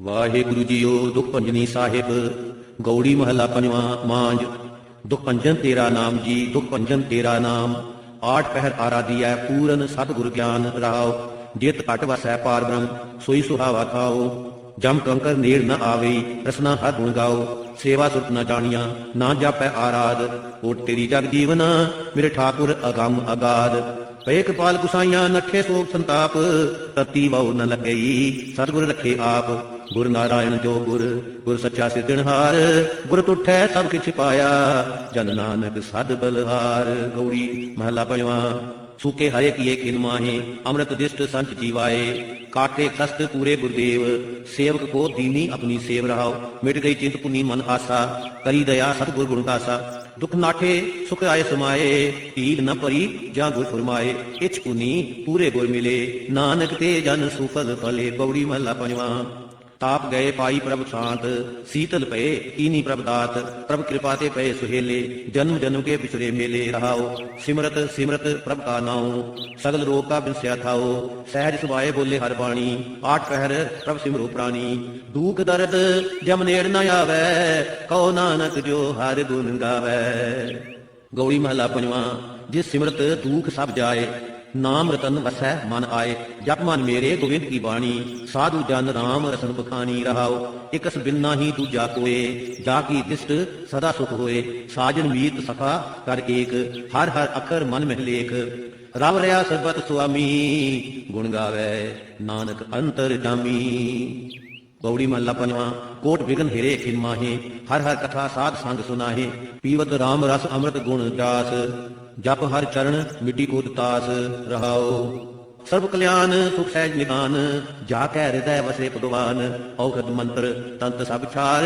Waheguru JIO ਦੁਖ ਸਾਹਿਬ, ਗੌੜੀ ਮਹਲਾ ਪੰਜਵਾਂ ਮਾਂਜ ਦੁਖ ਤੇਰਾ ਨਾਮ ਜੀ ਦੁਖ ਭੰਜਨ ਤੇਰਾ ਨਾਮ। ਆਠ ਪਹਿਰ ਆਰਾਧੀਐ ਪੂਰਨ ਸਤਿਗੁਰ ਗਿਆਨ ਰਾਓ। ਜਿਤ ਘਟ ਵਸੈ ਪਾਰ ਬ੍ਰਹਮ, ਸੋਈ ਸੁਹਾਵਾ ਖਾਓ। ਜਮ ਕੰਕਰ ਨੇੜ ਨ ਆਵੇ ਰਸਨਾ ਹਰ ਗੁਣ ਗਾਓ। ਸੇਵਾ ਸੁਰਤ ਨ ਜਾਣੀਆਂ, ਨਾ ਜਾਪੈ ਆਰਾਧ। ਓਟ ਤੇਰੀ ਜਗ ਜੀਵਨ, ਮੇਰੇ ਠਾਕੁਰ ਅਗੰਮ ਅਗਾਦ ਪਏ ਕਪਾਲ ਗੁਸਾਈਆਂ ਨੱਠੇ ਸੋਗ ਸੰਤਾਪ, ਤਤੀ ਬਹੁ ਨ ਲੱਗਈ ਸਤਿਗੁਰ ਰੱਖੇ ਆਪ। ਗੁਰ ਨਾਰਾਇਣ ਜੋ ਗੁਰ ਗੁਰ ਸੱਚਾ ਸਿਰਜਣਹਾਰ ਗੁਰ ਤੁਠੈ ਸਭ ਕਿਛ ਪਾਇਆ। ਜਨ ਨਾਨਕ ਸਦ ਬਲਹਾਰ ਗੌੜੀ ਮਹਲਾ ਪੰਜਵਾਂ। ਸੂਕੇ ਹਰੇ ਕੀਏ ਕਿਨ ਮਾਹੇ, ਅੰਮ੍ਰਿਤ ਦਿਸ਼ਟ ਸੰਚ ਜੀਵਾਏ। ਕਾਟੇ ਕਸਤ ਪੂਰੇ ਗੁਰਦੇਵ, ਸੇਵਕ ਕੋ ਦੀਨੀ ਆਪਣੀ ਸੇਵ ਰਹਾਓ। ਮਿਟ ਗਈ ਚਿੰਤ ਪੁਨੀ ਮਨ ਆਸਾ, ਕਰੀ ਦਇਆ ਸਤਿਗੁਰ ਗੁਣ ਕਾਸਾ। ਦੁਖ ਨਾਠੇ, ਸੁਖ ਆਏ ਸਮਾਏ ਤੀਲ ਨ ਪਰੀ ਜਾਂ ਗੁਰ ਫਰਮਾਏ। ਇਛ ਪੁਨੀ, ਪੂਰੇ ਗੁਰ ਮਿਲੇ। ਨਾਨਕ ਤੇ ਜਨ ਸੁਫਲ ਫਲੇ ਗੌੜੀ ਮਹਲਾ ਪੰਜਵਾਂ। ਤਾਪ ਗਏ ਪਾਈ ਪ੍ਰਭ ਸ਼ਾਂਤ, ਸੀਤਲ ਪਏ, ਕੀਨੀ ਪ੍ਰਭ ਦਾਤ, ਪ੍ਰਭ ਕਿਰਪਾ ਤੇ ਪਏ ਸੁਹੇਲੇ, ਜਨਮ ਜਨਮ ਕੇ ਵਿਚਰੇ ਮੇਲੇ ਰਹਾਓ, ਸਿਮਰਤ ਸਿਮਰਤ ਪ੍ਰਭ ਕਾ ਨਾਉ, ਸਗਲ ਰੋਗ ਕਾ ਬਿਨਸਿਆ ਥਾਓ, ਸਹਿਜ ਸੁਭਾਏ ਬੋਲੇ ਹਰ ਬਾਣੀ, ਆਠ ਪਹਿਰ ਪ੍ਰਭ ਸਿਮਰੋ ਪ੍ਰਾਣੀ, ਦੁਖ ਦਰਦ ਜਮ ਨੇੜ ਨ ਆਵੈ, ਕਉ ਨਾਨਕ ਜੋ ਹਰ ਗੁਣ ਗਾਵੈ। ਗੌੜੀ ਮਹਲਾ ਪੰਜਵਾਂ, ਜਿਸ ਸਿਮਰਤ ਦੁਖ ਸਭ ਜਾਏ ਨਾਮ ਰਤਨ ਵਸੈ ਮਨ ਆਏ, ਜਪ ਮਨ ਮੇਰੇ ਗੋਬਿੰਦ ਕੀ ਬਾਣੀ, ਸਾਧੂ ਜਨ ਰਾਮ ਰਸਨ ਬਖਾਨੀ ਰਹਾਓ ਇਕਸ ਬਿੰਨਾ ਹੀ ਦੂਜਾ ਕੋਏ, ਜਾ ਕੀ ਦਿਸ਼ਟ ਸਦਾ ਸੁਖ ਹੋਏ, ਸਾਜਨ ਮੀਤ ਸਖਾ ਕਰ ਏਕ, ਹਰ ਹਰ ਅਖਰ ਮਨ ਮਹਿਲੇਕ ਰਵ ਰਿਆ ਸਰਬਤ ਸੁਆਮੀ, ਗੁਣ ਗਾਵੇ ਨਾਨਕ ਅੰਤਰ ਜਾਮੀ। ਗੌੜੀ ਮਹੱਲਾ ਪੰਜਵਾਂ ਕੋਟ ਵਿਗਨ ਹਿਰੇ ਖਿਨ ਮਾਹੇ ਹਰ ਹਰ ਕਥਾ ਸਾਧ ਸੰਗ ਸੁਨਾਹੇ ਪੀਵਤ RAM ਰਸ ਅੰਮ੍ਰਿਤ ਗੁਣ ਜਾਸ ਜਪ ਹਰ ਚਰਨ ਮਿੱਟੀ ਕੋਟ ਤਾਸ ਰਹਾਓ ਸਰਬ ਕਲਿਆਣ ਸੁਖ ਸਹਿਜ ਨਿਦਾਨ ਜਾ ਕੈ ਹਿਰਦੈ ਵਸੇ ਭਗਵਾਨ ਔਖਦ ਮੰਤਰ ਤੰਤ ਸਭ ਛਾਰ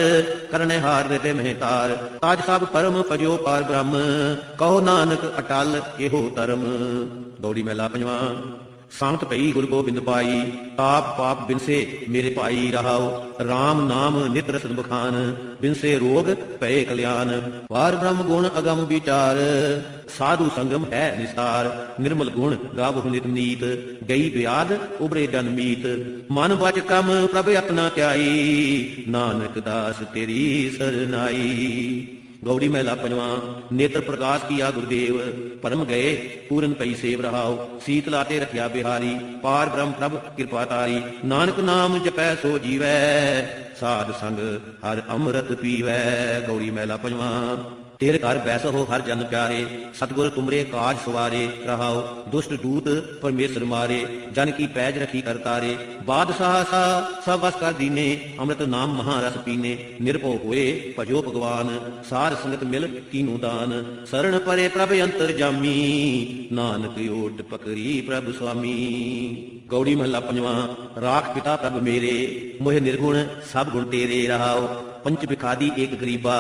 ਕਰਨੇ ਹਾਰ ਦੇ ਮਹਿਤਾਰ ਤਾਜ ਸਭ ਪਰਮ ਪਜੋ ਪਾਰ ਬ੍ਰਹਮ ਕਹੋ ਨਾਨਕ ਅਟਲ ਇਹੋ ਧਰਮ ਗੌੜੀ ਮਹਲਾ ਪੰਜਵਾਂ ਸੰਤ ਭਈ ਗੁਰੂ ਗੋਬਿੰਦ ਪਾਈ ਤਾਪ ਪਾਪ ਬਿਨਸੇ ਮੇਰੇ ਭਾਈ ਰਹਾਓ RAM ਨਾਮ ਨਿਤ ਰਸਨ ਬਖਾਨ, ਬਿਨਸੇ ਰੋਗ ਭਏ ਕਲਿਆਣ, ਵਾਰ ਬ੍ਰਹਮ ਗੁਣ ਅਗਮ ਵਿਚਾਰ, ਸਾਧੂ ਸੰਗਮ ਹੈ ਨਿਸਾਰ, ਨਿਰਮਲ ਗੁਣ ਗਾਵਹੁ ਨਿਤ ਨੀਤ, ਗਈ ਬਿਆਦ ਉਬਰੇ ਜਨਮੀਤ ਮਨ ਬਚ ਕਮ ਪ੍ਰਭ ਆਪਣਾ ਧਿਆਈ ਨਾਨਕ ਦਾਸ ਤੇਰੀ ਸਰਨਾਈ। ਗੌੜੀ ਮਹਿਲਾ ਪੰਜਵਾਂ, ਨੇਤਰ ਪ੍ਰਕਾਸ਼ ਕੀਆ ਗੁਰਦੇਵ, ਪਰਮ ਗਏ, ਪੂਰਨ ਪਈ ਸੇਵ ਰਹਾਓ ਸੀਤਲਾ ਤੇ ਰਖਿਆ ਬਿਹਾਰੀ, ਪਾਰ ਬ੍ਰਹਮ ਪ੍ਰਭ ਕਿਰਪਾ ਤਾਰੀ, ਨਾਨਕ ਨਾਮ ਜਪੈ ਸੋ ਜੀਵੈ, ਸਾਧ ਸੰਗ ਹਰ ਅੰਮ੍ਰਿਤ ਪੀਵੈ ਗੌੜੀ ਮਹਿਲਾ ਪੰਜਵਾਂ। ਤੇਰੇ ਘਰ ਬੈਸ ਹੋ ਹਰ ਜਨ ਪਿਆਰੇ, ਸਤਗੁਰ ਤੁਮਰੇ ਕਾਜ ਸਵਾਰੇ, ਰਹਾਓ, ਦੁਸ਼ਟ ਦੂਤ ਪਰਮੇਸ਼ਰ ਮਾਰੇ, ਜਨ ਕੀ ਪੈਜ ਰਖੀ ਕਰਤਾਰੇ ਬਾਦਸ਼ਾਹ ਸਾ, ਸਭ ਵਸ ਕਰ ਦੀਨੇ, ਅੰਮ੍ਰਿਤ ਨਾਮ ਮਹਾ ਪੀਨੇ, ਨਿਰਭਉ ਹੋਏ ਭਜੋ ਭਗਵਾਨ, ਸਾਰ ਸੰਗਤ ਮਿਲ ਕੀਨੂ ਦਾਨ ਸਰਣ ਪਰੇ ਪ੍ਰਭ ਅੰਤਰ ਜਾਮੀ, ਨਾਨਕ ਓਟ ਪਕਰੀ ਪ੍ਰਭ ਸੁਆਮੀ। ਗੌੜੀ ਮਹੱਲਾ ਪੰਜਵਾਂ, ਰਾਖ ਪਿਤਾ ਪ੍ਰਭ ਮੇਰੇ, ਮੋਹਿ ਨਿਰਗੁਣ ਸਭ ਗੁਣ ਤੇਰੇ ਰਹਾਓ ਪੰਚ ਵਿਖਾਦੀ ਏਕ ਗਰੀਬਾ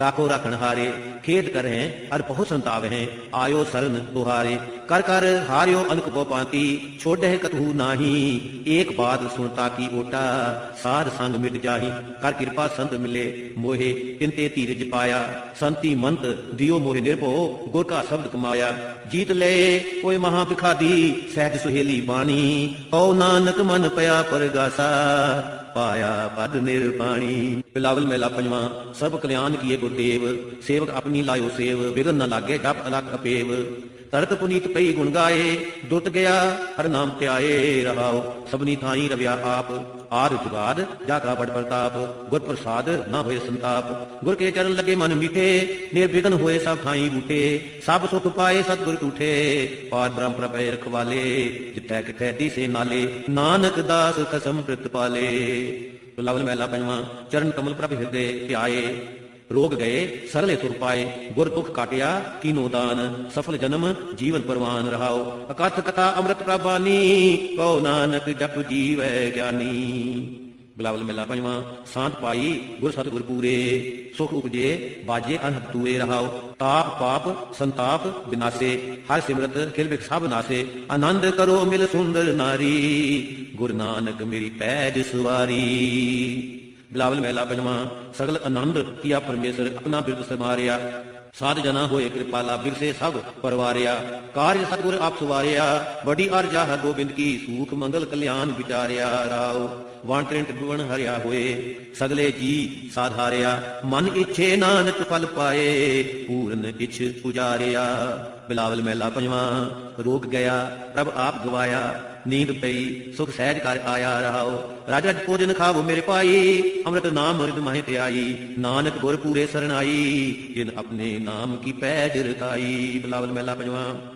ਰਾਖੋ ਰਖਣ ਹਾਰੇ ਖੇਦ ਕਰਹਿ ਅਰ ਬਹੁ ਸੰਤਾਵ ਆਇਓ ਸਰਨ ਦੁਹਾਰੇ ਕਰ ਕਰ ਹਾਰਿਓ ਅਨਕ ਬੋ ਪਾਤੀ ਛੋੜਹਿ ਕਤਹੂ ਨਾਹੀ ਏਕ ਬਾਤ ਸੁਣਤਾ ਕੀ ਓਟਾ ਸਾਧ ਸੰਗ ਮਿਟ ਜਾਹੀ ਕਰ ਕਿਰਪਾ ਸੰਤ ਮਿਲੇ ਮੋਹੇ ਕਿੰਤੇ ਧੀਰਜ ਪਾਇਆ ਸੰਤੀ ਮੰਤ ਦਿਓ ਮੋਹਿ ਨਿਰਭਉ ਗੁਰ ਕਾ ਸ਼ਬਦ ਕਮਾਇਆ ਜੀਤ ਲਏ ਕੋਈ ਮਹਾ ਬਿਖਾਦੀ ਸਹਿਜ ਸੁਹੇਲੀ ਬਾਣੀ ਓ ਨਾਨਕ ਮਨ ਪਿਆ ਪਰਗਾਸਾ ਪਾਇਆ ਪਦ ਨਿਰਪਾਣੀ ਬਿਲਾਵਲ ਮੇਲਾ ਪੰਜਵਾਂ ਸਭ ਕਲਿਆਣ ਕੀਏ ਗੁਰਦੇਵ। ਸੇਵਕ ਆਪਣੀ ਲਾਇਓ ਸੇਵ ਵਿਗਨ ਨਾ ਲਾਗੇ ਜਪ ਅਲਖ ਅਪੇਵ। ਤਰਤ ਪੁਨੀਤ ਪਈ ਗੁਣ ਗਾਏ, ਦੁੱਤ ਗਿਆ, ਹਰ ਨਾਮ ਧਿਆਏ ਰਹਾਓ ਸਭਨੀ ਥਾਈ ਰਵਿਆ ਆਪ, ਆਰ ਜੁਗਾਦ ਜਾ ਕਾ ਬੜ ਪ੍ਰਤਾਪ। ਗੁਰ ਪ੍ਰਸਾਦ ਨਾ ਹੋਏ ਸੰਤਾਪ। ਗੁਰ ਕੇ ਚਰਨ ਲੱਗੇ ਮਨ ਮੀਠੇ, ਨਿਰਵਿਘਨ ਹੋਏ ਸਭ ਥਾਈ ਬੂਟੇ। ਸਭ ਸੁਖ ਪਾਏ ਸਤਿਗੁਰ ਟੂਠੇ ਪਾਰ ਬ੍ਰਹਮ ਪ੍ਰਭੈ ਰਖਵਾਲੇ। ਜਿੱਥੈ ਕਿਥੈ ਦੀਸੇ ਨਾਲੇ, ਨਾਨਕ ਦਾਸ ਕਸਮ ਪ੍ਰਿਤ ਪਾਲੇ। ਲਵਲ ਮਹਿਲਾ ਪੰਜਵਾਂ, ਚਰਨ ਕਮਲ ਪ੍ਰਭ ਹਿਰਦੇ ਪਿਆਏ ਰੋਗ ਗਏ, ਸਰਲੇ ਤੁਰ ਪਾਏ, ਗੁਰ ਦੁਖ ਕਾਟਿਆ, ਕੀਨੋ ਦਾਨ, ਸਫਲ ਜਨਮ, ਜੀਵਨ ਪਰਵਾਨ ਰਹਾਓ। ਅਕਥ ਕਥਾ ਅੰਮ੍ਰਿਤ ਪ੍ਰਭਾਨੀ, ਕਉ ਨਾਨਕ ਜਪ ਜੀਵੈ ਗਿਆਨੀ। ਬਿਲਾਵਲ ਮੇਲਾ ਪੰਜਵਾਂ, ਸਾਂਤ ਪਾਈ, ਗੁਰ ਸਤਿਗੁਰ ਪੂਰੇ। ਸੁਖ ਉਪਜੇ, ਬਾਜੇ ਅਨਹਦ ਤੂਏ ਰਹਾਓ। ਤਾਪ, ਪਾਪ, ਸੰਤਾਪ ਬਿਨਾਸੇ, ਹਰ ਸਿਮਰਤ ਖਿਲ ਬਿਖ ਸਭ ਨਾਸੇ। ਆਨੰਦ ਕਰੋ ਮਿਲ ਸੁੰਦਰ ਨਾਰੀ, ਗੁਰ ਨਾਨਕ ਮੇਰੀ ਪੈਜ ਸਵਾਰੀ। ਬਿਲਾਵਲ ਮਹਿਲਾ ਪੰਜਵਾਂ ਸਗਲ ਆਨੰਦ ਕੀਆ ਪਰਮੇਸ਼ਰ ਆਪਣਾ ਬਿਰਦ ਸਮਾਰਿਆ ਸਾਧ ਜਨਾ ਹੋਏ ਕਿਰਪਾਲਾ ਬਿਰਸੇ ਸਭ ਪਰਵਾਰਿਆ। ਕਾਰਜ ਸਤਗੁਰ ਆਪ ਸੁਵਾਰਿਆ ਬੜੀ ਅਰਜਾ ਹੈ ਗੋਬਿੰਦ ਕੀ, ਸੂਖ ਮੰਗਲ ਕਲਿਆਣ ਵਿਚਾਰਿਆ। ਰਾਉ ਵਣ ਤ੍ਰਿੰਟ ਹਰਿਆ ਹੋਏ। ਸਗਲੇ ਜੀ ਸਾਧਾਰਿਆ, ਮਨ ਇੱਛੇ ਨਾਨਕ ਫਲ ਪਾਏ। ਪੂਰਨ ਇਛ ਪੁਜਾਰਿਆ, ਬਿਲਾਵਲ ਮਹਿਲਾ ਪੰਜਵਾਂ, ਰੋਗ ਗਿਆ, ਪ੍ਰਭ ਆਪ ਗਵਾਇਆ। ਨੀਂਦ ਪਈ, ਸੁਖ ਸਹਿਜ ਕਰ ਆਇਆ ਰਹਾਓ। ਰਾਜਾ ਭੋਜਨ ਖਾਵੋ ਮੇਰੇ ਭਾਈ, ਅੰਮ੍ਰਿਤ ਨਾਮ ਮਰਿਦ ਮਹਿ ਧਿਆਈ ਨਾਨਕ ਗੁਰ ਪੂਰੇ ਸਰਣਾਈ, ਜਿਨ ਆਪਣੇ ਨਾਮ ਕੀ ਪੈਜ ਰਖਾਈ ਬਿਲਾਵਲ ਮਹਿਲਾ ਪੰਜਵਾਂ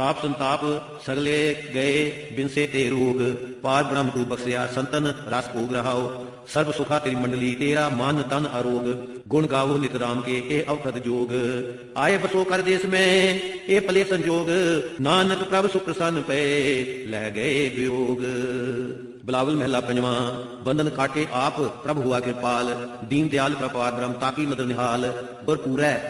ਤਾਪ ਸੰਤਾਪ ਸਗਲੇ ਗਏ, ਬਿਨਸੇ ਤੇ ਰੋਗ। ਪਾਰ ਬ੍ਰਹਮ ਤੂ ਬਖਸ਼ਿਆ, ਸੰਤਨ ਰਸ ਭੋਗ ਰਹਾਓ। ਸਰਬ ਸੁਖਾ ਤੇਰੀ ਮੰਡਲੀ, ਤੇਰਾ ਮਨ ਤਨ ਅਰੋਗ। ਗੁਣ ਗਾਵੋ ਨਿਤ ਰਾਮ ਕੇ, ਇਹ ਅਵਖਦ ਜੋਗ। ਆਏ ਬਸੋ ਕਰ ਦੇਸ ਮੈਂ, ਇਹ ਭਲੇ ਸੰਜੋਗ। ਨਾਨਕ ਪ੍ਰਭ ਸੁਖ ਪ੍ਰਸੰਨ ਪਏ, ਲੈ ਗਏ ਵਿਯੋਗ ਬਿਲਾਵਲ ਮਹਿਲਾ ਪੰਜਵਾਂ, ਬੰਧਨ ਕਾਟੇ ਆਪ ਪ੍ਰਭ ਹੁਆ ਕਿਰਪਾਲ, ਦੀਨ ਦਿਆਲ ਪ੍ਰਪਾਰ ਬ੍ਰਹਮ ਤਾਕੀ ਮਦਰ ਨਿਹਾਲ ਗੁਰ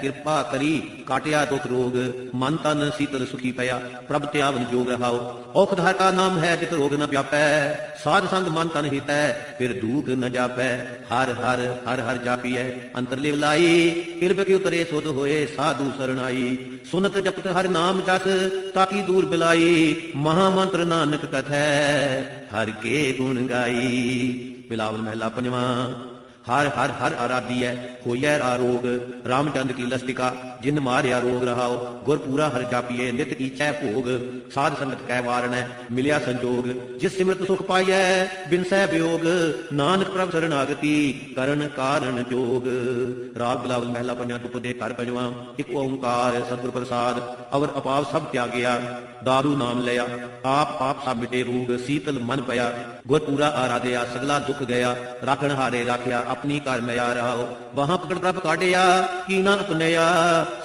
ਕਿਰਪਾ ਕਰੀ ਕਾਟਿਆ ਦੁਖ ਰੋਗ, ਮਨ ਤਨ ਸੀਤਲ ਸੁਖੀ ਪਿਆ, ਪ੍ਰਭ ਧਿਆਵਨ ਜੋਗ ਰਹਾਓ ਔਖਦ ਹਰ ਕਾ ਨਾਮ ਹੈ ਜਿਤ ਰੋਗ ਨ ਵਿਆਪੈ ਸਾਧ ਸੰਗ ਮਨ ਤਨ ਹਿਤੈ, ਫਿਰ ਦੁਖ ਨ ਜਾਪੈ। ਹਰ ਹਰ ਹਰ ਹਰ ਜਾਪੀਐ, ਅੰਤਰ ਲਿਵ ਲਾਈ, ਕਿਰਪ ਕੀ ਉਤਰੇ ਸੁਧ ਹੋਏ ਸਾਧੂ ਸਰਣਾਈ। ਸੁਨਤ ਜਪਤ ਹਰ ਨਾਮ ਜਸ, ਤਾਕੀ ਦੂਰ ਬਿਲਾਈ ਮਹਾ ਮੰਤਰ ਨਾਨਕ ਕਥੈ, ਹਰ ਕੇ ਗੁਣ ਗਾਈ ਬਿਲਾਵਲ ਮਹਿਲਾ ਪੰਜਵਾਂ। ਹਰ ਹਰ ਹਰ ਆਰਾਧੀਐ ਹੋਈਐ ਆਰੋਗ ਰਾਮਚੰਦ ਕੀ ਲਸਟਿਕਾ ਜਿਨ ਮਾਰਿਆ ਰੋਗ ਰਹਾਓ ਗੁਰ ਪੂਰਾ ਹਰ ਜਾਪੀਏ ਨਿਤ ਕੀਚੈ ਭੋਗ। ਸਾਧ ਸੰਗਤ ਕੈ ਵਾਰਣੈ ਮਿਲਿਆ ਸੰਜੋਗ। ਜਿਸ ਸਿਮਰਤ ਸੁਖ ਪਾਈਐ, ਬਿਨ ਸਹਿ ਵਿਯੋਗ ਨਾਨਕ ਪ੍ਰਭ ਸਰਣਾਗਤੀ ਕਰਨ ਕਾਰਨ ਜੋਗ। ਰਾਗ ਬਿਲਾਵਲ ਮਹਿਲਾ ਪੰਜਾਂ ਤੁਪ ਦੇ ਘਰ ਪੰਜਵਾਂ। ਇੱਕ ਓੰਕਾਰ ਸਤਿਗੁਰ ਪ੍ਰਸਾਦ, ਅਵਰ ਅਪਾਵ ਸਭ ਤਿਆਗਿਆ। ਦਾਰੂ ਨਾਮ ਲਿਆ ਆਪ ਆਪ ਸਭ ਮਿਟੇ ਰੂਗ ਸੀਤਲ ਮਨ ਪਿਆ ਗੁਰ ਪੂਰਾ ਆਰਾਧਿਆ ਸਗਲਾ ਦੁੱਖ ਗਿਆ ਰਾਖਣ ਹਾਰੇ ਰਾਖਿਆ ਆਪਣੀ ਘਰ ਮਿਆ ਰਹਾਓ ਵਹਾਂ ਪਕੜ ਪ੍ਰਭ ਕਾਢਿਆ ਕੀਨਾ ਅਪਨਿਆ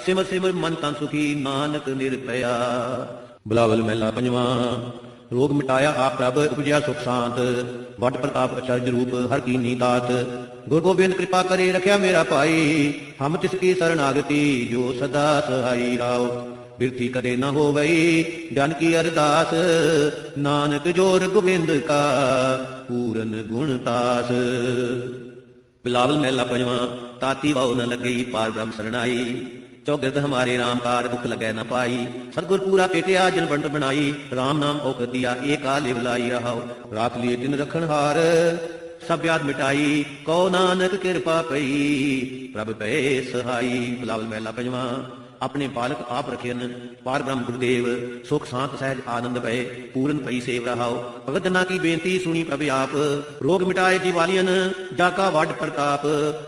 ਸਿਮਰ ਸਿਮਰ ਮਨ ਤਨ ਸੁਖੀ ਨਾਨਕ ਨਿਰਭਇਆ ਬਲਾਵਲ ਮਹਿਲਾ ਪੰਜਵਾਂ ਰੋਗ ਮਿਟਾਇਆ ਆਪ ਪ੍ਰਭ ਉਪਜਿਆ ਸੁਖ ਸ਼ਾਂਤ ਵਟ ਪ੍ਰਤਾਪ ਅਚਰਜ ਰੂਪ ਹਰ ਕੀ ਨੀਤਾਤ ਗੁਰ ਗੋਬਿੰਦ ਕਿਰਪਾ ਕਰੇ ਰਖਿਆ ਮੇਰਾ ਭਾਈ ਹਮ ਤਿਸ ਕੀ ਸਰਣਾਗਤੀ ਜੋ ਸਦਾ ਸਹਾਈ ਰਾਓ ਬਿਰਥੀ ਕਦੇ ਨਾ ਹੋਵਈ, ਜਨ ਕੀ ਅਰਦਾਸ? ਨਾਨਕ ਜੋਰ ਗੋਬਿੰਦ ਕਾ ਪੂਰਨ ਗੁਣ ਤਾਸ ਬਿਲਾਵਲ ਮਹਿਲਾ ਪੰਜਵਾਂ, ਤਾਤੀ ਵਾਉ ਨ ਲੱਗਈ, ਪਾਰ ਬ੍ਰਹਮ ਸਰਣਾਈ। ਚੌਗਿਰਦ ਹਮਾਰੇ ਰਾਮ ਕਾਰ ਦੁਖ ਲਗੈ ਨਾ ਪਾਈ। ਸਤਗੁਰ ਪੂਰਾ ਪੇਟਿਆ ਜਨ ਬੰਟ ਬਣਾਈ। RAM ਨਾਮ ਔਖ ਦਿਆ ਏਕਾ ਲਿਵ ਲਾਈ ਰਹਾਉ। ਰਾਖ ਲਈ ਦਿਨ ਰਖਣ ਹਾਰ। ਸਭ ਯਾਦ ਮਿਟਾਈ ਕੋ ਨਾਨਕ ਕਿਰਪਾ ਪਈ। ਪ੍ਰਭ ਪਏ ਸਹਾਈ, ਬਿਲਾਵਲ ਮਹਿਲਾ ਪੰਜਵਾਂ। ਆਪਣੇ ਬਾਲਕ ਆਪ ਰਖਿਆਨ ਪਾਰ ਬ੍ਰਹਮ ਗੁਰਦੇਵ, ਸੁਖ ਸ਼ਾਂਤ ਸਹਿਜ ਆਨੰਦ ਪਏ ਪੂਰਨ ਪਈ ਸੇਵ ਰਹਾਓ। ਭਗਤ ਨਾ ਕੀ ਬੇਨਤੀ ਸੁਣੀ ਪ੍ਰਭ ਆਪ। ਰੋਗ ਮਿਟਾਏ ਦੀਵਾਲੀਨ ਜਾ ਕਾ ਵੱਡ ਪ੍ਰਤਾਪ।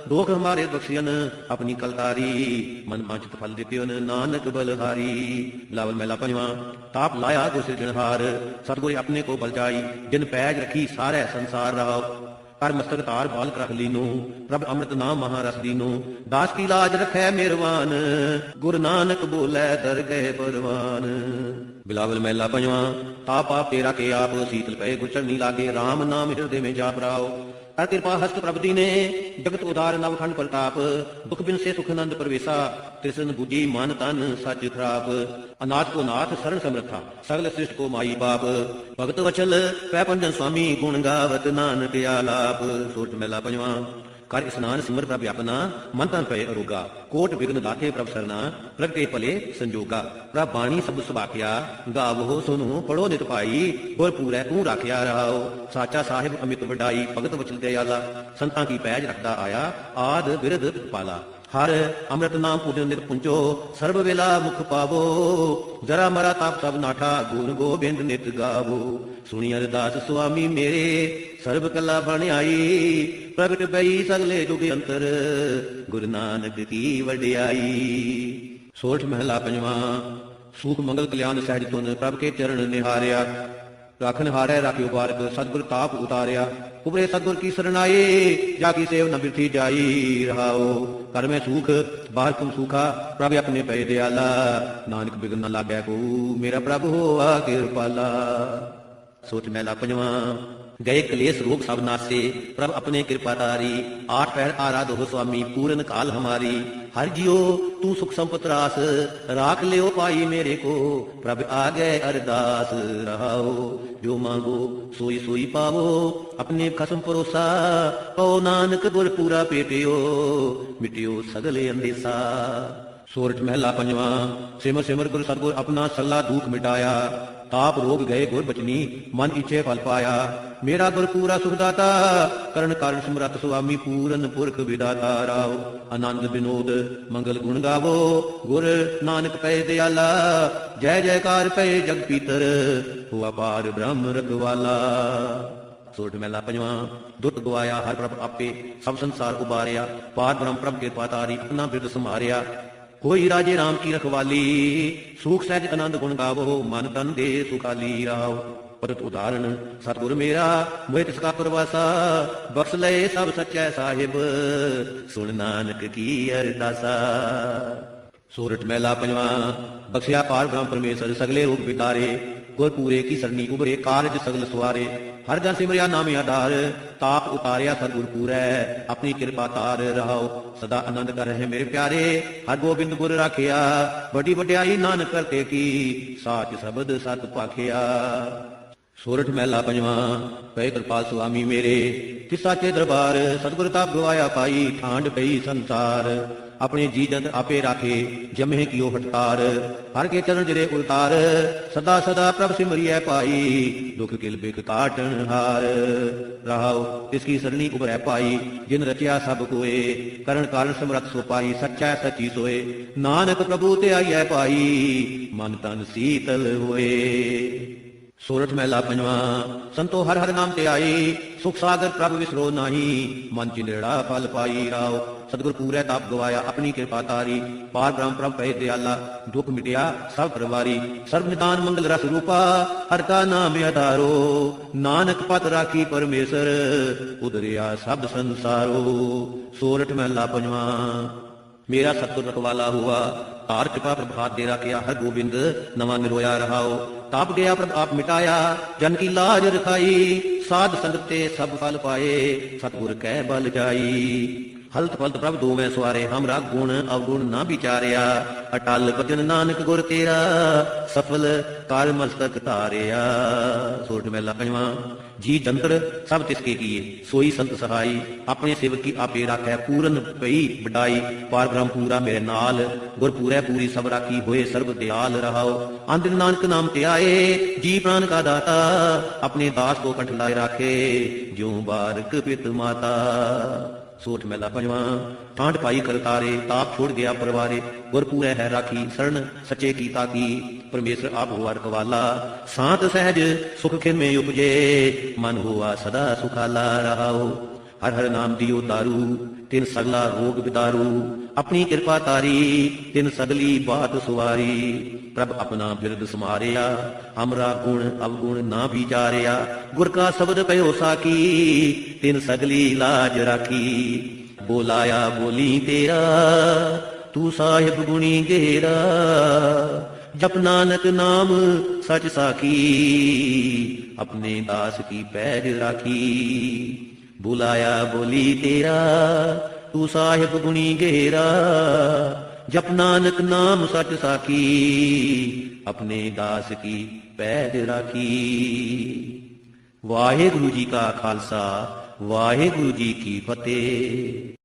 ਦੋਖ ਹਮਾਰੇ ਬਖਸ਼ਿයਨ ਆਪਣੀ ਕਲਤਾਰੀ, ਮਨ ਮਾਚਿਤ ਫਲ ਦਿੱਤਿਓਨ ਨਾਨਕ ਬਲਹਾਰੀ। ਲਾਵਲ ਮਹਿਲਾ ਪੰਜਵਾਂ, ਤਾਪ ਲਾਇਆ ਗੁਰ ਸਿਰਜਣਹਾਰ ਸਤਿਗੁਰ ਆਪਣੇ ਕੋ ਬਲ ਜਾਈ ਜਿਨ ਪੈਜ ਰਖੀ ਸਾਰੇ ਸੰਸਾਰ ਰਹਾਓ। ਕਰ ਮਸਤਕ ਧਾਰ ਬਾਲਕ ਰਖ ਲੀਨੋ ਪ੍ਰਭ ਅੰਮ੍ਰਿਤ ਨਾਮ ਮਹਾਰਸ ਦੀਨੋ ਦਾਸ ਕੀ ਲਾਜ ਰਖੈ ਮਿਹਰਵਾਨ ਗੁਰ ਨਾਨਕ ਬੋਲੇ ਦਰ ਗਏ ਪਰਵਾਨ। ਬਿਲਾਵਲ ਮਹਿਲਾ ਪੰਜਵਾਂ ਤਾਪ ਪਾਪ ਤੇਰਾ ਕੇ ਆਪ ਸੀਤਲ ਪਏ ਗੁਚਰ ਨੀ ਲਾਗੇ RAM ਨਾਮ ਹਿਰਦੇ ਮੇ ਜਾਪ ਰਾਓ। ਕਰ ਹਸਤ ਪ੍ਰਭ ਦੀਨੇ ਜਗਤ ਉਦਾਰ ਨਵਖੰਡ ਪ੍ਰਤਾਪ, ਦੁਖ ਬਿਨ ਸੇ ਸੁਖ ਆਨੰਦ ਪਰਵੇਸਾ ਤ੍ਰਿਸ਼ਨ 부ਜੀ ਮਨ ਤਨ ਸੱਚ ਖਰਾਬ। ਅਨਾਥ ਕੋ ਨਾਥ ਸਰਣ ਸਮਰਥਾ, ਸਗਲ ਸ੍ਰਿਸ਼ਟ ਕੋ ਮਾਈ ਬਾਪ ਭਗਤ ਵਚਲ ਪੈ ਪੰਜਨ ਸੁਆਮੀ, ਗੁਣ ਗਾਵਤ ਨਾਨਕ ਆਲਾਪ। ਸੋਟ ਮਹਿਲਾ ਪੰਜਵਾਂ ਕਰ ਇਸਨਾਨ ਸਿਮਰ ਪ੍ਰਭ ਆਪਣਾ ਮਨ ਤਨ ਪਏ ਅਰੋਗਾ, ਕੋਟ ਵਿਗਨ ਦਾਤੇ ਪ੍ਰਭ ਸਰਨਾ, ਪ੍ਰਗਟੇ ਭਲੇ ਸੰਜੋਗਾ। ਪ੍ਰਭ ਬਾਣੀ ਸਭ ਸੁਭਾਖਿਆ, ਗਾਵੋ ਸੁਨੋ, ਪੜੋ ਨਿਤ ਪਾਈ ਗੁਰ ਪੂਰੈ ਤੂੰ ਰਾਖਿਆ ਰਹਾਓ ਸਾਚਾ ਸਾਹਿਬ ਅਮਿਤ ਵਡਾਈ, ਭਗਤ ਵਚਲ ਦਇਆਲਾ ਸੰਤਾਂ ਕੀ ਪੈਜ ਰੱਖਦਾ ਆਇਆ, ਆਦ ਬਿਰਧ ਪਾਲਾ। ਹਰ ਅੰਮ੍ਰਿਤ ਨਾਮ ਪੂਜਨ ਨਿਤ ਸਰਬ ਵੇਲਾ ਮੁਖ ਪਾਵੋ। ਜਰਾ ਮਰਾ ਤਾਪ ਸਭ ਨਾਠਾ, ਗੁਣ ਗੋਬਿੰਦ ਨਿਤ ਗਾਵੋ। ਸੁਣੀ ਅਰਦਾਸ ਸੁਆਮੀ ਮੇਰੇ, ਸਰਬ ਕਲਾ ਬਣ ਆਈ। ਪ੍ਰਗਟ ਪਈ ਸਗਲੇ ਜੁਗ ਅੰਤਰ, ਗੁਰੂ ਨਾਨਕ ਕੀ ਵਡਿਆਈ। ਸੋਠ ਮਹਿਲਾ ਪੰਜਵਾਂ, ਸੂਖ ਮੰਗਲ ਕਲਿਆਣ ਸਹਿਜ ਤੁਨ ਪ੍ਰਭ ਕੇ ਚਰਨ ਨਿਹਾਰਿਆ। ਰਾਖਣ ਹਾਰੈ, ਰਾਖਿਓ ਬਾਰਕ, ਸਤਿਗੁਰ ਤਾਪ ਉਤਾਰਿਆ। ਉਬਰੇ ਸਤਿਗੁਰ ਕੀ ਸਰਣਾਏ ਜਾ ਕੀ ਸੇਵ ਨ ਬਿਰਥੀ ਜਾਈ ਰਹਾਓ। ਕਰ ਮੈਂ ਸੂਖ, ਬਾਹਰ ਤੁਮ ਸੂਖਾ, ਪ੍ਰਭ ਆਪਣੇ ਪਏ ਦਿਆਲਾ। ਨਾਨਕ ਬਿਗਨ ਨ ਲਾਗੈ ਕੋ, ਮੇਰਾ ਪ੍ਰਭ ਹੋਆ ਕਿਰਪਾਲਾ। ਸੋਚ ਮੈਲਾ ਪੰਜਵਾਂ ਗਏ ਕਲੇਸ਼ ਰੋਗ ਸਭ ਨਾਸੇ ਪ੍ਰਭ ਆਪਣੇ ਕਿਰਪਾ ਤਾਰੀ ਆਠ ਪਹਿਰ ਆਰਾਧ ਹੋ ਸੁਆਮੀ ਪੂਰਨ ਕਾਲ ਹਮਾਰੀ ਹਰ ਜਿਉ ਤੂੰ ਸੁਖ ਸੰਪਤ ਰਾਸ ਰਾਖ ਲਿਓ ਪਾਈ ਮੇਰੇ ਕੋ ਪ੍ਰਭ ਆ ਗਏ ਅਰਦਾਸ ਰਹਾਓ ਜੋ ਮੰਗੋ ਸੋਈ ਸੋਈ ਪਾਵੋ ਆਪਣੇ ਖਸਮ ਪਰੋਸਾ ਕਉ ਨਾਨਕ ਗੁਰ ਪੂਰਾ ਪੇਟਿਓ ਮਿਟਿਓ ਸਗਲੇ ਅੰਦੇਸਾ ਸੋਰਠ ਮਹਿਲਾ ਪੰਜਵਾਂ ਸਿਮਰ ਸਿਮਰ ਗੁਰ ਸਤਗੁਰ ਆਪਣਾ ਸੱਲਾ ਦੁੱਖ ਮਿਟਾਇਆ ਤਾਪ ਰੋਗ ਗਏ ਗੁਰ ਬਚਨੀ ਮਨ ਇਛੇ ਫਲ ਪਾਇਆ ਮੇਰਾ ਗੁਰ ਪੂਰਾ ਸੁਖ ਕਰਨ ਕਾਰਨ ਸਮਰੱਥ ਸੁਆਮੀ ਪੂਰਨ ਪੁਰਖ ਵਿਦਾਤਾ ਰਾਓ। ਆਨੰਦ ਬਿਨੋਦ, ਮੰਗਲ ਗੁਣ ਗਾਵੋ, ਗੁਰ ਨਾਨਕ ਪਏ ਦਿਆਲਾ, ਜੈ ਜੈਕਾਰ ਪਏ ਜਗ ਪੀਤਰ ਹੁਆ ਪਾਰ ਬ੍ਰਹਮ ਰਖਵਾਲਾ। ਸੋਟ ਮਹਿਲਾ ਪੰਜਵਾਂ, ਦੁੱਤ ਗਵਾਇਆ ਹਰ ਪ੍ਰਭ ਆਪੇ, ਸਭ ਸੰਸਾਰ ਉਬਾਰਿਆ, ਪਾਰ ਬ੍ਰਹਮ ਪ੍ਰਭ ਕਿਰਪਾ ਤਾਰੀ ਆਪਣਾ ਬਿਰਦ ਸਮਾਰਿਆ ਹੋਈ ਰਾਜੇ RAM ਕੀ ਰਖਵਾਲੀ, ਸੁਖ ਸਹਿਜ ਆਨੰਦ ਗੁਣ ਗਾਵੋ, ਮਨ ਤਨ ਦੇ ਸੁਖਾਲੀ ਰਾਓ। ਪਰਤ ਉਦਾਹਰਣ ਸਤਿਗੁਰ ਮੇਰਾ ਮੋਹਿ ਤਿਸ ਕਾ ਪ੍ਰਵਾਸਾ ਬਖਸ਼ ਲਏ ਸਭ ਸੱਚੈ ਸਾਹਿਬ ਸੁਣ ਨਾਨਕ ਕੀ ਅਰਦਾਸਾ ਸੂਰਤ ਮਹਿਲਾ ਪੰਜਵਾਂ ਬਖਸ਼ਿਆ ਪਾਰ ਬ੍ਰਹਮ ਪਰਮੇਸ਼ਰ ਸਗਲੇ ਰੂਪ ਵਿਤਾਰੇ ਗੁਰ ਪੂਰੇ ਕੀ ਸਰਨੀ ਉਬਰੇ ਕਾਰਜ ਸਗਲ ਸਵਾਰੇ ਹਰ ਜਨ ਸਿਮਰਿਆ ਨਾਮੇ ਆਧਾਰ ਤਾਪ ਉਤਾਰਿਆ ਸਤਿਗੁਰ ਪੂਰੈ ਆਪਣੀ ਕਿਰਪਾ ਤਾਰ ਰਹਾਓ ਸਦਾ ਆਨੰਦ ਕਰ ਰਹੇ ਮੇਰੇ ਪਿਆਰੇ ਹਰ ਗੋਬਿੰਦ ਗੁਰ ਰਾਖਿਆ ਵੱਡੀ ਵਡਿਆਈ ਨਾਨਕ ਕਰਤੇ ਕੀ ਸਾਚ ਸ਼ਬਦ ਸਤ ਭਾਖਿਆ ਸੋਰਠ ਮਹਿਲਾ ਪੰਜਵਾਂ ਪਏ ਕਿਰਪਾਲ ਸੁਆਮੀ ਮੇਰੇ। ਤਿਸ ਸਾਚੇ ਦਰਬਾਰ, ਸਤਿਗੁਰ ਤਾਪ ਗਵਾਇਆ ਪਾਈ, ਠਾਂਡ ਪਈ ਸੰਸਾਰ। ਆਪਣੇ ਜੀ ਜੰਤ ਆਪੇ ਰਾਖੇ ਜਮਹਿ ਕੀਓ ਹਟਕਾਰ। ਹਰ ਕੇ ਚਰਨ ਜਰੇ ਉਲਤਾਰ, ਸਦਾ ਸਦਾ ਪ੍ਰਭ ਸਿਮਰਿਐ ਪਾਈ। ਦੁਖ ਕਿਲ ਬਿਕ ਕਾਟਣ ਹਾਰ। ਰਹਾਉ ਇਸ ਕੀ ਸਰਣੀ ਉਬਰੈ ਪਾਈ, ਜਿਨ ਰਚਿਆ ਸਭ ਕੋਏ। ਕਰਨ ਕਾਰਨ ਸਮਰੱਥ ਸੋ ਪਾਈ, ਸੱਚਾ ਸੱਚੀ ਸੋਏ। ਨਾਨਕ ਪ੍ਰਭੂ ਤੇ ਆਈਐ ਪਾਈ, ਮਨ ਤਨ ਸੀਤਲ ਹੋਏ। ਸੂਰਤ ਮਹਿਲਾ ਪੰਜਵਾਂ, ਸੰਤੋ ਹਰ ਹਰ ਨਾਮ ਤੇ ਆਈ, ਸੁਖ ਸਾਗਰ ਪ੍ਰਭ ਵਿਸਰੋ ਨਾਹੀ, ਮਨ ਚਿੰਦੜਾ ਫਲ ਪਾਈ ਰਾਓ। ਸਤਿਗੁਰ ਪੂਰੇ ਤਾਪ ਗਵਾਇਆ, ਆਪਣੀ ਕਿਰਪਾ ਤਾਰੀ। ਪਾਰ ਬ੍ਰਹਮ ਪ੍ਰਭ ਪਏ ਦਿਆਲਾ, ਦੁਖ ਮਿਟਿਆ, ਸਭ ਪਰਵਾਰੀ। ਸਰਬ ਨਿਦਾਨ ਮੰਗਲ ਰਸ ਰੂਪਾ, ਹਰ ਕਾ ਨਾਮ ਆਧਾਰੋ ਨਾਨਕ ਪਤ ਰਾਖੀ ਪਰਮੇਸ਼ਰ, ਉਦਰਿਆ ਸਭ ਸੰਸਾਰੋ। ਸੂਰਤ ਮਹਿਲਾ ਪੰਜਵਾਂ, ਮੇਰਾ ਸਤਿਗੁਰ ਰਖਵਾਲਾ ਹੁਆ ਤਾਰ ਕਿਰਪਾ ਪ੍ਰਭਾਤ ਦੇ ਰਾਖਿਆ ਹਰ ਗੋਬਿੰਦ ਨਵਾਂ ਨਿਰੋਇਆ ਰਹਾਓ। ਤਾਪ ਗਿਆ ਪ੍ਰਭ ਆਪ ਮਿਟਾਇਆ, ਜਨ ਕੀ ਲਾਜ ਰਖਾਈ, ਸਾਧ ਸੰਗਤ ਤੇ ਸਭ ਫਲ ਪਾਏ, ਸਤਿਗੁਰ ਕਹਿ ਬਲ ਜਾਈ। ਹਲਤ ਫਲਤ ਪ੍ਰਭ ਦੋਵੇਂ ਸਵਾਰੇ ਹਮਰਾ ਗੁਣ ਅਵਗੁਣ ਨਾ ਵਿਚਾਰਿਆ। ਅਟਲ ਬਚਨ ਨਾਨਕ ਗੁਰ ਤੇਰਾ, ਸਫਲ ਕਾਲ ਮਸਤਕ ਧਾਰਿਆ। ਸੋਟ ਮੇਲਾ ਪੰਜਵਾਂ। ਜੀ ਜੰਤਰ, ਸਭ ਤਿਸ ਕੀਏ। ਸੋਈ ਸੰਤ ਸਹਾਈ, ਆਪਣੇ ਸੇਵਕ ਆਪੇ ਰਾਖੈ। ਪੂਰਨ ਪਈ ਵਡਾਈ ਪਾਰ ਬ੍ਰਹਮ ਪੂਰਾ ਮੇਰੇ ਨਾਲ। ਗੁਰ ਪੂਰੈ ਪੂਰੀ ਸਭ ਰਾਖੀ ਹੋਏ, ਸਰਬ ਦਿਆਲ ਰਹਾਓ। ਅੰਦਿਨ ਨਾਨਕ ਨਾਮ ਤੇ ਆਏ, ਜੀ ਪ੍ਰਾਨ ਕਾ ਦਾਤਾ। ਆਪਣੇ ਦਾਸ ਕੋ ਕੰਠ ਲਾਏ ਰਾਖੇ, ਜਿਉ ਬਾਰਕ ਪਿਤ ਮਾਤਾ। ਸੋਠ ਮੈਲਾ ਪੰਜਵਾਂ ਠਾਂਡ ਪਾਈ ਕਰਤਾਰੇ, ਤਾਪ ਛੋੜ ਗਿਆ ਪਰਵਾਰੇ। ਗੁਰ ਹੈ ਰਾਖੀ ਸਰਣ ਸੱਚੇ ਕੀਤਾ ਕੀ? ਪਰਮੇਸ਼ਰ ਆਪ ਹੋਆ ਰਖਵਾਲਾ। ਸਾਤ ਸਹਿਜ ਸੁਖ ਖਿਮੇ ਉਪਜੇ, ਮਨ ਹੋਆ ਸਦਾ ਸੁਖਾਲਾ ਰਹਾਓ। ਹਰ ਹਰ ਨਾਮ ਦਿਓ ਦਾਰੂ, ਤਿਨ ਸਗਲਾ ਰੋਗ ਵਿਦਾਰੂ ਆਪਣੀ ਕਿਰਪਾ ਤਾਰੀ, ਤਿਨ ਸਗਲੀ ਬਾਤ ਸੁਵਾਰੀ। ਪ੍ਰਭ ਆਪਣਾ ਬਿਰਦ ਸਮਾਰਿਆ, ਹਮਰਾ ਗੁਣ, ਅਵਗੁਣ ਨਾ ਵਿਚਾਰਿਆ। ਗੁਰ ਕਾ ਸ਼ਬਦ ਕਹਿਓ ਸਾਕੀ, ਤਿਨ ਸਗਲੀ ਲਾਜ ਰਾਖੀ। ਬੋਲਾਇਆ ਬੋਲੀ ਤੇਰਾ ਤੂੰ ਸਾਹਿਬ ਗੁਣੀ ਗੇਰਾ, ਜਪ ਨਾਨਕ ਨਾਮ ਸਚ ਸਾਖੀ, ਆਪਣੇ ਦਾਸ ਕੀ ਪੈਰ ਰਾਖੀ। ਬੁਲਾਇਆ ਬੋਲੀ ਤੇਰਾ, ਤੂੰ ਸਾਹਿਬ ਗੁਣੀ ਗੇਰਾ, ਜਪ ਨਾਨਕ ਨਾਮ ਸਚ ਸਾਖੀ, ਆਪਣੇ ਦਾਸ ਕੀ ਪੈਰ ਰਾਖੀ। ਵਾਹਿਗੁਰੂ ਜੀ ਕਾ ਖਾਲਸਾ, ਵਾਹਿਗੁਰੂ ਜੀ ਕੀ ਫਤਿਹ।